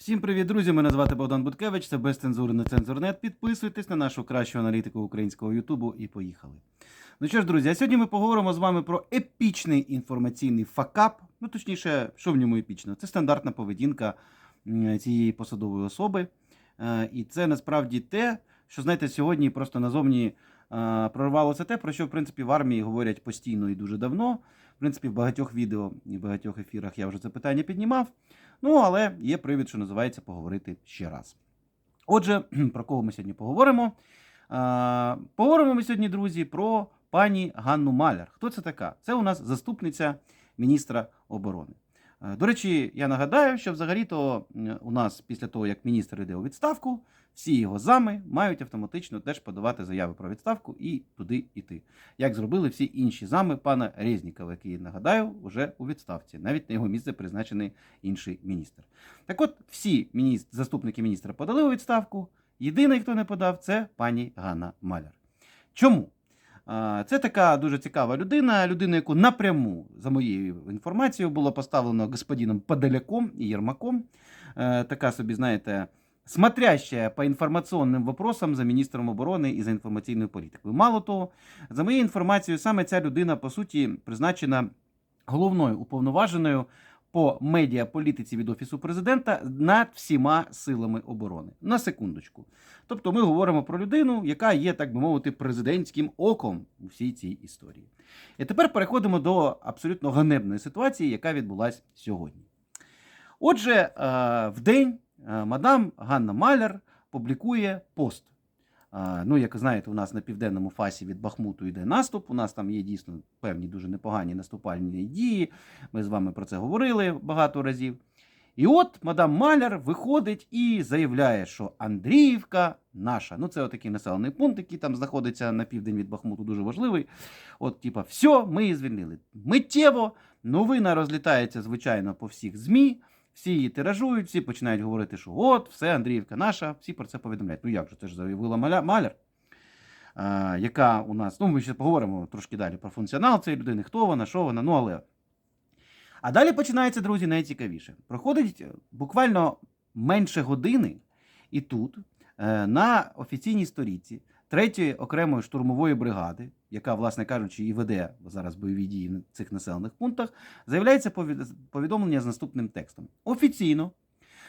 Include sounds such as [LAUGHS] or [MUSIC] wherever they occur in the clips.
Всім привіт, друзі! Мене звати Богдан Буткевич, це безцензури на цензурнет. Підписуйтесь на нашу кращу аналітику українського Ютубу і поїхали. Ну що ж, друзі, а сьогодні ми поговоримо з вами про епічний інформаційний факап. Ну, точніше, що в ньому епічно? Це стандартна поведінка цієї посадової особи. Е, І це насправді те, що, знаєте, сьогодні просто назовні прорвалося те, про що, в принципі, в армії говорять постійно і дуже давно. Принципі, в багатьох відео і в багатьох ефірах я вже це питання піднімав. Ну, але є привід, що називається поговорити ще раз. Отже, [CLEARS THROAT] про кого ми сьогодні поговоримо? А, поговоримо ми сьогодні, друзі, про пані Ганну Маляр. Хто це така? Це у нас заступниця міністра оборони. Е, До речі, я нагадаю, що взагалі-то у нас після того, як міністр йде у відставку, всі його зами мають автоматично теж подавати заяви про відставку і туди йти. Як зробили всі інші зами пана Резнікова, який, нагадаю, вже у відставці. Навіть на його місце призначений інший міністр. Так от, всі міністр, заступники міністра подали у відставку. Єдиний, хто не подав, це пані Ганна Маляр. Чому? Це така дуже цікава людина, людина, яку напряму, за моєю інформацією, було поставлено господином Подоляком і Єрмаком. Е, Така собі, знаєте, смотрящая по інформаційним вопросам за міністром оборони і за інформаційною політикою. Мало того, за моєю інформацією, саме ця людина, по суті, призначена головною уповноваженою по медіаполітиці від Офісу президента над всіма силами оборони. На секундочку. Тобто ми говоримо про людину, яка є, так би мовити, президентським оком у всій цій історії. І тепер переходимо до абсолютно ганебної ситуації, яка відбулася сьогодні. Отже, е, в день е, мадам Ганна Маляр публікує пост. Ну, як знаєте, у нас на південному фасі від Бахмуту йде наступ. У нас там є дійсно певні дуже непогані наступальні дії. Ми з вами про це говорили багато разів. І от мадам Маляр виходить і заявляє, що Андріївка наша. Ну, це отакий населений пункт, який там знаходиться на південь від Бахмуту, дуже важливий. От, типа, все, ми її звільнили. Миттєво новина розлітається, звичайно, по всіх ЗМІ. Всі її тиражують, всі починають говорити, що от, все, Андріївка наша, всі про це повідомляють. Ну як же, це ж заявила Маля- Маляр, яка у нас, ну ми ще поговоримо трошки далі про функціонал цієї людини, хто вона, що вона, ну але. А далі починається, друзі, найцікавіше. Проходить е, буквально менше години, і тут, е, на офіційній сторінці третьої окремої штурмової бригади, яка, власне кажучи, і веде зараз бойові дії на цих населених пунктах, заявляється повідомлення з наступним текстом. Офіційно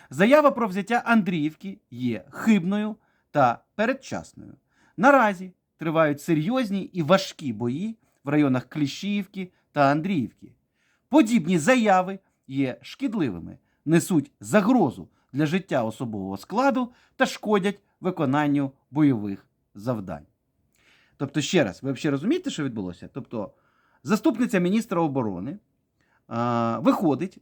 заява про взяття Андріївки є хибною та передчасною. Наразі тривають серйозні і важкі бої в районах Кліщіївки та Андріївки. Подібні заяви є шкідливими, несуть загрозу для життя особового складу та шкодять виконанню бойових завдань. Тобто, ще раз, ви взагалі розумієте, що відбулося? Тобто, заступниця міністра оборони а, виходить,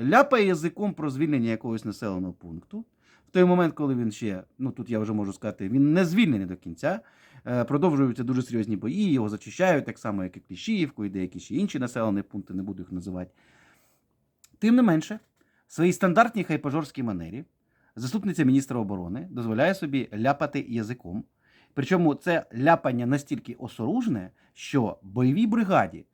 ляпає язиком про звільнення якогось населеного пункту. В той момент, коли він ще, ну тут я вже можу сказати, він не звільнений до кінця. Е, Продовжуються дуже серйозні бої, його зачищають, так само, як і Кліщіївку, і деякі ще інші населені пункти, не буду їх називати. Тим не менше, в своїй стандартній хайпажорській манері заступниця міністра оборони дозволяє собі ляпати язиком. Причому це ляпання настільки осоружне, що бойовій бригаді,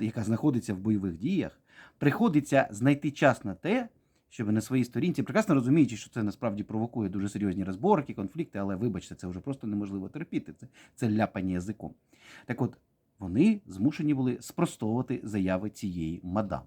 яка знаходиться в бойових діях, приходиться знайти час на те, щоб на своїй сторінці, прекрасно розуміючи, що це насправді провокує дуже серйозні розборки, конфлікти, але вибачте, це вже просто неможливо терпіти. Це, це ляпання язиком. Так от, вони змушені були спростовувати заяви цієї мадам.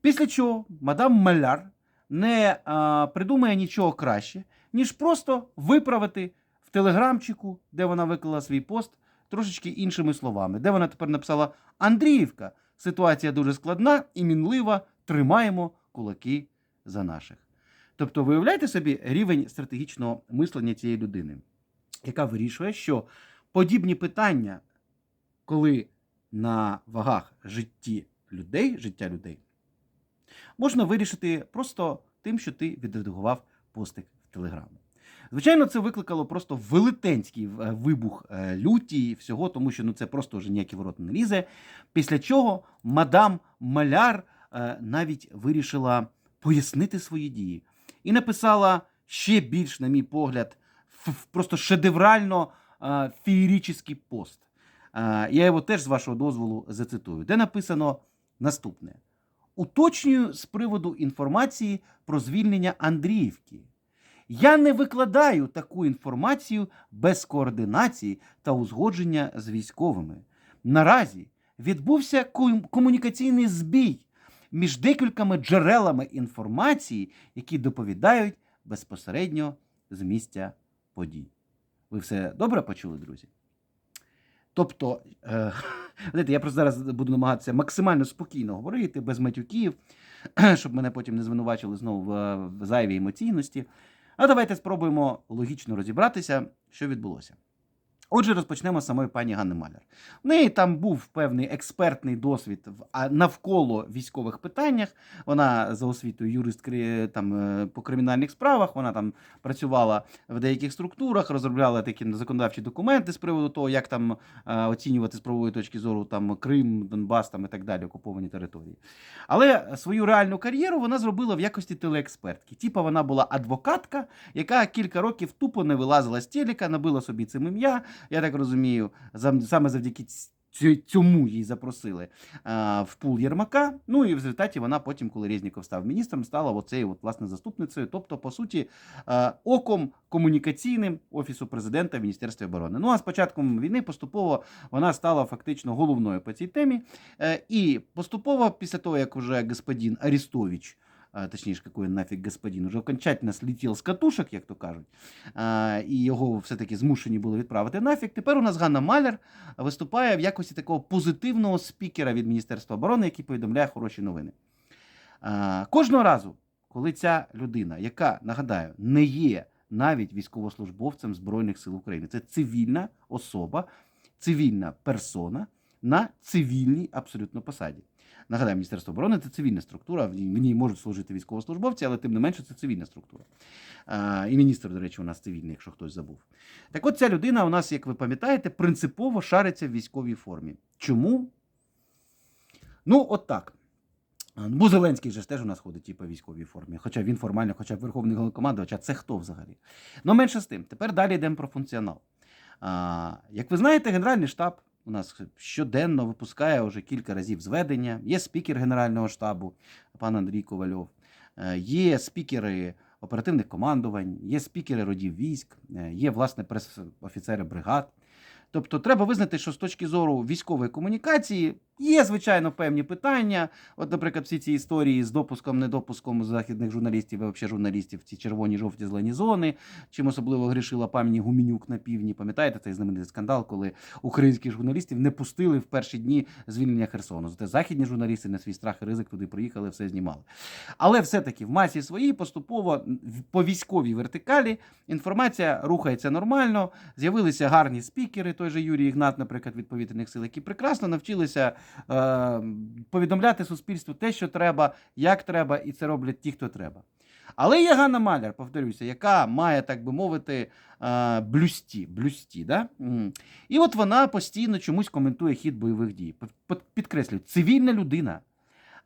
Після чого мадам Маляр не а, придумає нічого краще, ніж просто виправити телеграмчику, де вона виклала свій пост, трошечки іншими словами, де вона тепер написала Андріївка. Ситуація дуже складна і мінлива. Тримаємо кулаки за наших. Тобто, виявляєте собі рівень стратегічного мислення цієї людини, яка вирішує, що подібні питання, коли на вагах житті людей, життя людей, можна вирішити просто тим, що ти відредагував постик в Телеграмі. Звичайно, це викликало просто велетенський е, вибух е, люті і всього, тому що ну, це просто вже ніякий ворот не лізе. Після чого мадам Маляр е, навіть вирішила пояснити свої дії і написала ще більш, на мій погляд, просто шедеврально феєрічний пост. Я його теж з вашого дозволу зацитую, де написано наступне: уточнюю з приводу інформації про звільнення Андріївки. Я не викладаю таку інформацію без координації та узгодження з військовими. Наразі відбувся комунікаційний збій між декількома джерелами інформації, які доповідають безпосередньо з місця подій. Ви все добре почули, друзі? Тобто, е, [LAUGHS] знаєте, я просто зараз буду намагатися максимально спокійно говорити, без матюків, [CLEARS THROAT] щоб мене потім не звинувачили знову в, в зайвій емоційності. А давайте спробуємо логічно розібратися, що відбулося. Отже, розпочнемо з самої пані Ганни Маляр. В неї там був певний експертний досвід в навколо військових питаннях. Вона за освітою юрист там, е, по кримінальних справах. Вона там працювала в деяких структурах, розробляла такі законодавчі документи з приводу того, як там е, оцінювати з правової точки зору там Крим, Донбас там і так далі, окуповані території. Але свою реальну кар'єру вона зробила в якості телеекспертки. Типа вона була адвокатка, яка кілька років тупо не вилазила з телека, набила собі цим ім'я. Я так розумію, саме завдяки ць- цьому її запросили в пул Єрмака. Ну і в результаті вона потім, коли Резніков став міністром, стала оцею от, власне заступницею, тобто, по суті, оком комунікаційним офісу президента в Міністерстві оборони. Ну а з початком війни поступово вона стала фактично головною по цій темі. Е, І поступово, після того, як уже господин Арестович, а, точніше, какой нафіг господин, уже окончательно слетів з катушок, як то кажуть, і його все-таки змушені були відправити нафіг. Тепер у нас Ганна Маляр виступає в якості такого позитивного спікера від Міністерства оборони, який повідомляє хороші новини. Кожного разу, коли ця людина, яка нагадаю, не є навіть військовослужбовцем Збройних сил України, це цивільна особа, цивільна персона на цивільній абсолютно посаді. Нагадаю, Міністерство оборони це цивільна структура, в ній, можуть служити військовослужбовці, але тим не менше це цивільна структура. І міністр, до речі, у нас цивільний, якщо хтось забув. Так от ця людина у нас, як ви пам'ятаєте, принципово шариться в військовій формі. Чому? Ну, от так. А, Бо Зеленський же теж у нас ходить типу, в військовій формі. Хоча він формально, хоча б Верховний Головнокомандувач, а це хто взагалі? Ну, менше з тим. Тепер далі йдемо про функціонал. А, як ви знаєте, Генеральний штаб у нас щоденно випускає вже кілька разів зведення. Є спікер Генерального штабу, пан Андрій Ковальов, е, є спікери оперативних командувань, є спікери родів військ, е, є власне прес-офіцери бригад. Тобто треба визнати, що з точки зору військової комунікації є, звичайно, певні питання. От, наприклад, всі ці історії з допуском, недопуском західних журналістів, і взагалі журналістів ці червоні, жовті, зелені зони, чим особливо грішила пам'яті Гуменюк на півдні. Пам'ятаєте цей знаменитий скандал, коли українських журналістів не пустили в перші дні звільнення Херсону. Зате західні журналісти на свій страх і ризик туди приїхали, все знімали. Але все-таки в масі своїй поступово по військовій вертикалі інформація рухається нормально. З'явилися гарні спікери, той же Юрій Ігнат, наприклад, від повітряних сил, які прекрасно навчилися е, повідомляти суспільству те, що треба, як треба, і це роблять ті, хто треба. Але є Ганна Маляр, повторюся, яка має, так би мовити, е, блюсті. блюсті да? І от вона постійно чомусь коментує хід бойових дій. Під- під- Підкреслюю, цивільна людина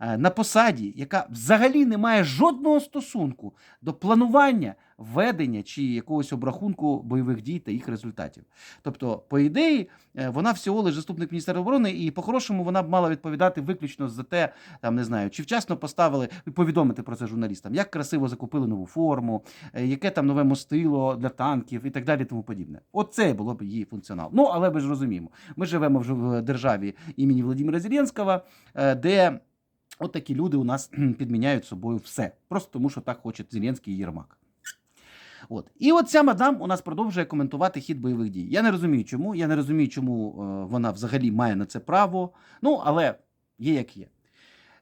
на посаді, яка взагалі не має жодного стосунку до планування, ведення чи якогось обрахунку бойових дій та їх результатів. Тобто, по ідеї, е, вона всього лише заступник міністра оборони, і по-хорошому вона б мала відповідати виключно за те, там не знаю, чи вчасно поставили повідомити про це журналістам, як красиво закупили нову форму, е, яке там нове мостило для танків і так далі, тому подібне. Оце було б її функціонал. Ну але ми ж розуміємо, ми живемо в державі імені Володимира Зеленського, е, де от такі люди у нас підміняють собою все, просто тому що так хоче Зеленський і Єрмак. От. І от ця мадам у нас продовжує коментувати хід бойових дій. Я не розумію, чому. Я не розумію, чому е, вона взагалі має на це право. Ну, але є як є.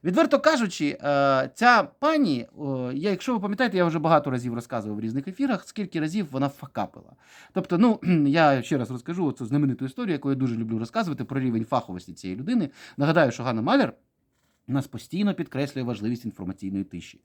Відверто кажучи, е, ця пані, е, я, якщо ви пам'ятаєте, я вже багато разів розказував в різних ефірах, скільки разів вона факапила. Тобто, ну я ще раз розкажу цю знамениту історію, яку я дуже люблю розказувати про рівень фаховості цієї людини. Нагадаю, що Ганна Маляр у нас постійно підкреслює важливість інформаційної тиші.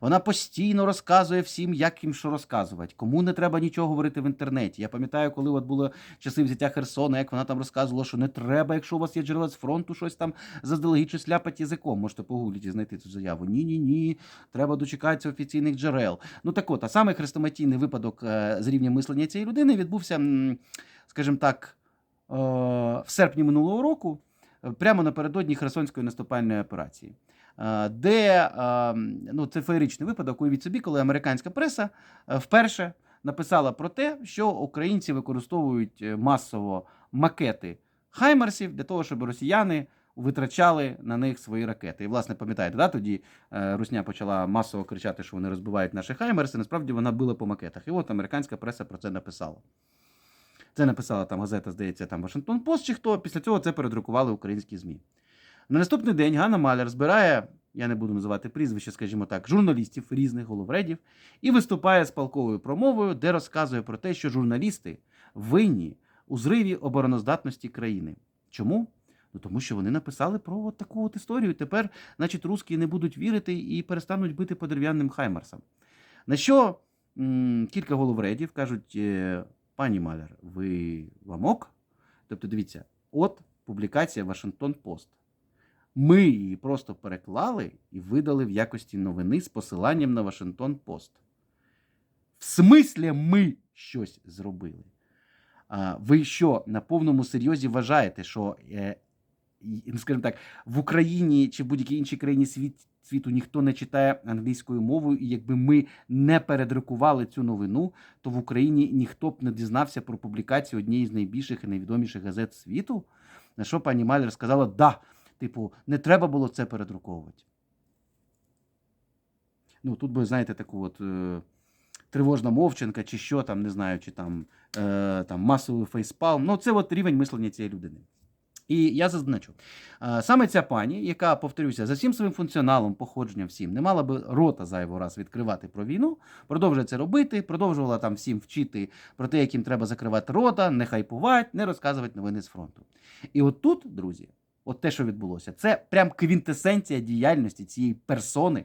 Вона постійно розказує всім, як їм що розказувати, кому не треба нічого говорити в інтернеті. Я пам'ятаю, коли от були часи взяття Херсона, як вона там розказувала, що не треба, якщо у вас є джерела з фронту, щось там заздалегідь щось ляпати язиком. Можете погуглити і знайти цю заяву. Ні, ні, ні. Треба дочекатися офіційних джерел. Ну так от, а саме хрестоматійний випадок е, з рівня мислення цієї людини відбувся, скажімо так, е, в серпні минулого року. Е, Прямо напередодні Херсонської наступальної операції. е, де е, ну, це феєричний випадок, уявіть собі, коли американська преса вперше написала про те, що українці використовують масово макети Хаймерсів для того, щоб росіяни витрачали на них свої ракети. І, власне, пам'ятаєте, да, тоді Русня почала масово кричати, що вони розбивають наші Хаймерси. Насправді вона била по макетах. І от американська преса про це написала. Це написала там газета, здається, там Вашингтон Пост чи хто. Після цього це передрукували українські ЗМІ. На наступний день Ганна Маляр збирає, я не буду називати прізвище, скажімо так, журналістів різних головредів і виступає з палковою промовою, де розказує про те, що журналісти винні у зриві обороноздатності країни. Чому? Ну тому що вони написали про от таку от історію. Тепер, значить, русські не будуть вірити і перестануть бити по дерев'яним хаймарсам. На що м, кілька головредів кажуть: е, пані Маляр, ви вам ок? Тобто, дивіться, от публікація Вашингтон Пост. Ми її просто переклали і видали в якості новини з посиланням на Вашингтон Пост. В смислі ми щось зробили. А, ви що на повному серйозі вважаєте, що, е, ну, скажімо так, в Україні чи в будь-якій іншій країні світ, світу ніхто не читає англійською мовою, і якби ми не передрукували цю новину, то в Україні ніхто б не дізнався про публікацію однієї з найбільших і найвідоміших газет світу? На що пані Малер сказала, да, типу, не треба було це передруковувати. Ну, тут би, знаєте, таку от. Е, Тривожна мовчанка, чи що там, не знаю, чи там, е, там масовий фейспалм. Ну, це от рівень мислення цієї людини. І я зазначу, е, саме ця пані, яка, повторюся, за всім своїм функціоналом, походженням всім, не мала би рота зайвий раз відкривати про війну, продовжує це робити, продовжувала там всім вчити про те, яким треба закривати рота, не хайпувати, не розказувати новини з фронту. І от тут, друзі, от те, що відбулося, це прям квінтесенція діяльності цієї персони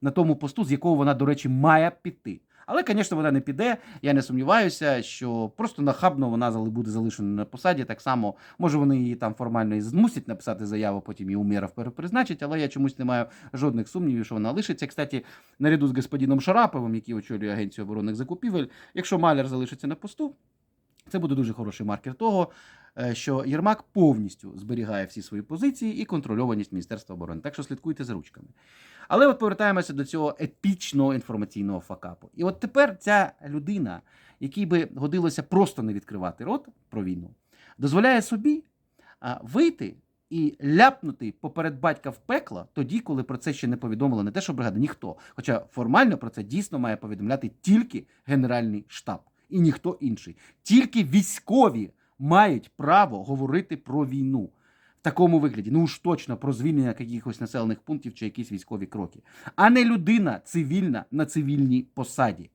на тому посту, з якого вона, до речі, має піти. Але, звісно, вона не піде. Я не сумніваюся, що просто нахабно вона буде залишена на посаді. Так само, може, вони її там формально і змусять написати заяву, потім її умірав перепризначить, але я чомусь не маю жодних сумнівів, що вона лишиться. Кстати, наряду з господином Шараповим, який очолює агенцію оборонних закупівель, якщо Маляр залишиться на посту, це буде дуже хороший маркер того, е, що Єрмак повністю зберігає всі свої позиції і контрольованість Міністерства оборони. Так що слідкуйте за ручками. Але от повертаємося до цього епічного інформаційного факапу. І от тепер ця людина, якій би годилося просто не відкривати рот про війну, дозволяє собі вийти і ляпнути поперед батька в пекло тоді, коли про це ще не повідомила не те, що бригада, ніхто. Хоча формально про це дійсно має повідомляти тільки Генеральний штаб і ніхто інший. Тільки військові мають право говорити про війну. В такому вигляді, ну уж точно про звільнення якихось населених пунктів чи якісь військові кроки, а не людина цивільна на цивільній посаді.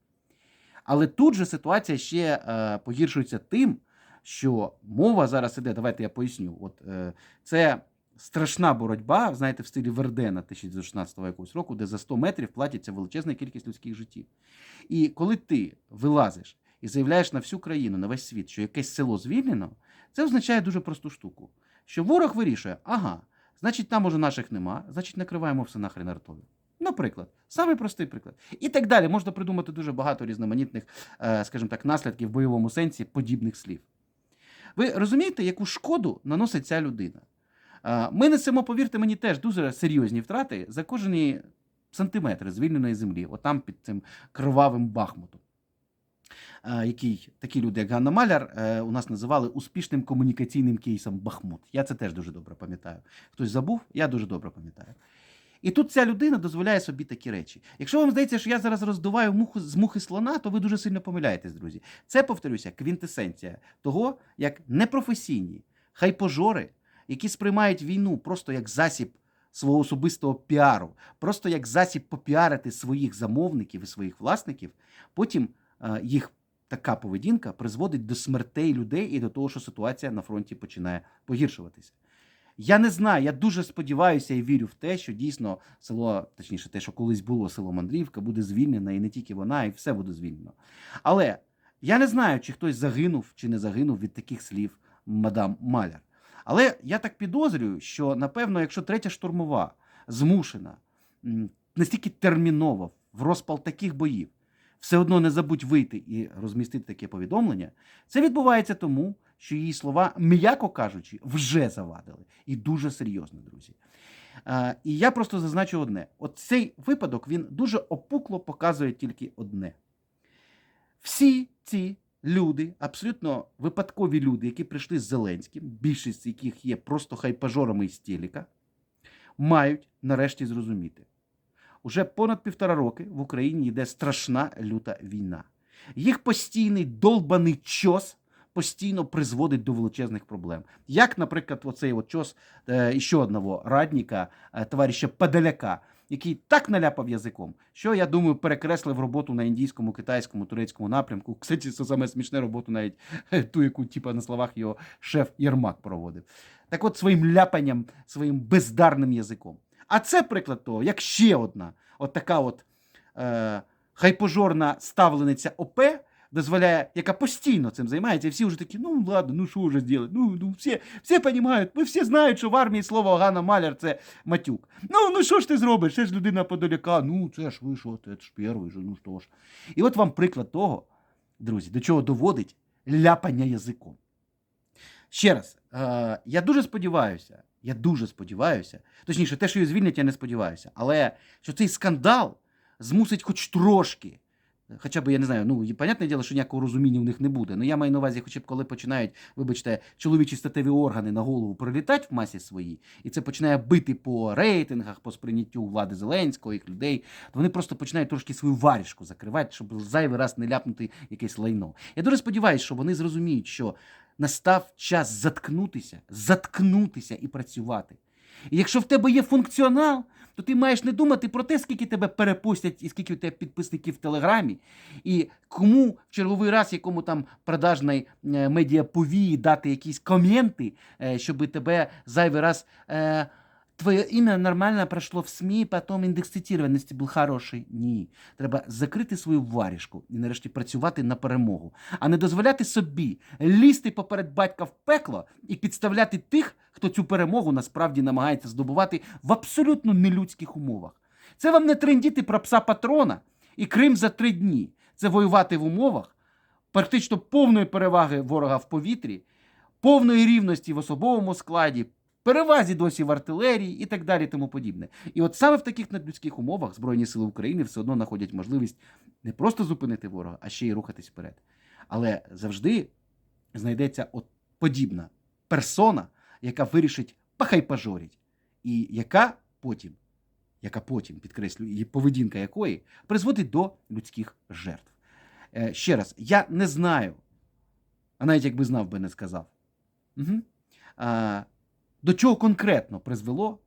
Але тут же ситуація ще е, погіршується тим, що мова зараз іде, давайте я поясню. От е, це страшна боротьба, знаєте, в стилі Вердена 1916 якогось року, де за 100 метрів платиться величезна кількість людських життів. І коли ти вилазиш і заявляєш на всю країну, на весь світ, що якесь село звільнено, це означає дуже просту штуку що ворог вирішує, ага, значить, там уже наших нема, значить, накриваємо все нахрен артою. Наприклад, самий простий приклад. І так далі. Можна придумати дуже багато різноманітних, е, скажімо так, наслідків в бойовому сенсі подібних слів. Ви розумієте, яку шкоду наносить ця людина? Е, ми несемо, повірте мені, теж дуже серйозні втрати за кожні сантиметри звільненої землі, отам під цим кровавим бахмутом. Е, який такі люди, як Ганна Маляр, е, у нас називали успішним комунікаційним кейсом Бахмут. Я це теж дуже добре пам'ятаю. Хтось забув, я дуже добре пам'ятаю. І тут ця людина дозволяє собі такі речі. Якщо вам здається, що я зараз роздуваю муху з мухи слона, то ви дуже сильно помиляєтесь, друзі. Це, повторюся, квінтесенція того, як непрофесійні хайпожори, які сприймають війну просто як засіб свого особистого піару, просто як засіб попіарити своїх замовників і своїх власників, потім їх така поведінка призводить до смертей людей і до того, що ситуація на фронті починає погіршуватися. Я не знаю, я дуже сподіваюся і вірю в те, що дійсно село, точніше, те, що колись було село Мандрівка, буде звільнено, і не тільки вона, і все буде звільнено. Але я не знаю, чи хтось загинув чи не загинув від таких слів мадам Маляр. Але я так підозрюю, що напевно, якщо третя штурмова змушена настільки терміново в розпал таких боїв все одно не забудь вийти і розмістити таке повідомлення. Це відбувається тому, що її слова, м'яко кажучи, вже завадили. І дуже серйозно, друзі. А, і я просто зазначу одне: от цей випадок він дуже опукло показує тільки одне. Всі ці люди, абсолютно випадкові люди, які прийшли з Зеленським, більшість з яких є просто хайпажорами із телека, мають нарешті зрозуміти. Уже понад півтора роки в Україні йде страшна люта війна. Їх постійний долбаний чос постійно призводить до величезних проблем. Як, наприклад, оцей от чос е, ще одного радника, е, товариша Подоляка, який так наляпав язиком, що я думаю, перекреслив роботу на індійському, китайському, турецькому напрямку. Кстати, це саме смішне роботу, навіть е, ту, яку типа на словах його шеф Єрмак проводив. Так от своїм ляпанням, своїм бездарним язиком. А це приклад того, як ще одна, от така от е, хайпожорна ставлениця ОП дозволяє, яка постійно цим займається, і всі вже такі, ну ладно, ну що вже зробити? Ну, ну всі, всі розуміють, ми всі знають, що в армії слово Ганна Маляр це матюк. Ну, ну що ж ти зробиш? Це ж людина подоляка, ну це ж ви що, це ж перший ну що ж. І от вам приклад того, друзі, до чого доводить ляпання язиком. Ще раз, е, я дуже сподіваюся, я дуже сподіваюся, точніше, те, що її звільнять, я не сподіваюся, але що цей скандал змусить хоч трошки. Хоча б я не знаю, ну понятне діло, що ніякого розуміння в них не буде. Ну я маю на увазі, хоча б коли починають, вибачте, чоловічі статеві органи на голову прилітати в масі своїй, і це починає бити по рейтингах, по сприйняттю влади Зеленського, їх людей, то вони просто починають трошки свою варішку закривати, щоб зайвий раз не ляпнути якесь лайно. Я дуже сподіваюся, що вони зрозуміють, що настав час заткнутися, заткнутися і працювати. І якщо в тебе є функціонал, то ти маєш не думати про те, скільки тебе перепустять і скільки у тебе підписників в Телеграмі, і кому в черговий раз якому там продажний е, медіаповії дати якісь коменти, е, щоб тебе зайвий раз. Е, Твоє ім'я нормально пройшло в СМІ, потім індекс цитірованості був хороший. Ні. Треба закрити свою варішку і нарешті працювати на перемогу, а не дозволяти собі лізти поперед батька в пекло і підставляти тих, хто цю перемогу насправді намагається здобувати в абсолютно нелюдських умовах. Це вам не трендіти про пса патрона і Крим за три дні. Це воювати в умовах практично повної переваги ворога в повітрі, повної рівності в особовому складі, перевазі досі в артилерії і так далі, тому подібне. І от саме в таких надлюдських умовах Збройні Сили України все одно знаходять можливість не просто зупинити ворога, а ще й рухатись вперед. Але завжди знайдеться от подібна персона, яка вирішить пахайпажоріть, і яка потім, яка потім, підкреслюю, поведінка якої призводить до людських жертв. Е, ще раз, я не знаю, а навіть якби знав би не сказав. Угу. А, до чого конкретно призвело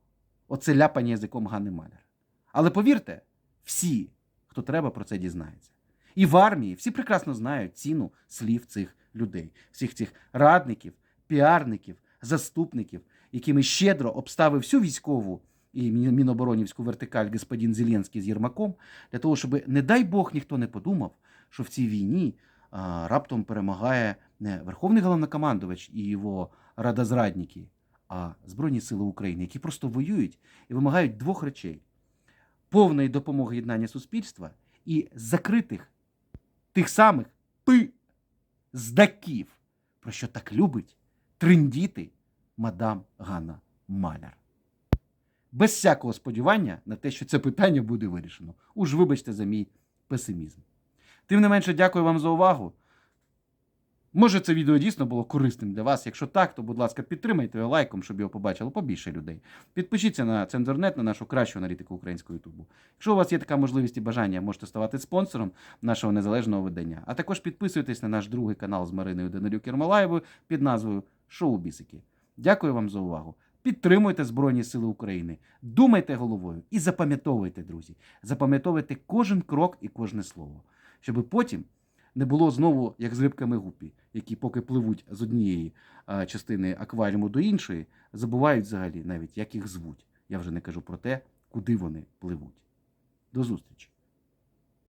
оце ляпання язиком Ганни Маляр. Але повірте, всі, хто треба, про це дізнається. І в армії всі прекрасно знають ціну слів цих людей, всіх цих радників, піарників, заступників, якими щедро обставив всю військову і міноборонівську вертикаль господин Зеленський з Єрмаком, для того, щоб, не дай Бог, ніхто не подумав, що в цій війні а, раптом перемагає не Верховний головнокомандувач і його радозрадники, а Збройні Сили України, які просто воюють і вимагають двох речей: повної допомоги єднання суспільства і закритих тих самих пи здаків, про що так любить триндіти мадам Ганна Маляр. Без всякого сподівання на те, що це питання буде вирішено. Уж вибачте за мій песимізм. Тим не менше, дякую вам за увагу. Може, це відео дійсно було корисним для вас. Якщо так, то, будь ласка, підтримайте його лайком, щоб його побачило побільше людей. Підпишіться на Цензорнет, на нашу кращу аналітику українського Ютубу. Якщо у вас є така можливість і бажання, можете ставати спонсором нашого незалежного видання. А також підписуйтесь на наш другий канал з Мариною Данилюк Ермолаєвою під назвою Шоу Бісики. Дякую вам за увагу. Підтримуйте Збройні Сили України, думайте головою і запам'ятовуйте, друзі. Запам'ятовуйте кожен крок і кожне слово, щоб потім не було знову як з рибками гупі, які поки пливуть з однієї частини акваріуму до іншої, забувають взагалі навіть, як їх звуть. Я вже не кажу про те, куди вони пливуть. До зустрічі!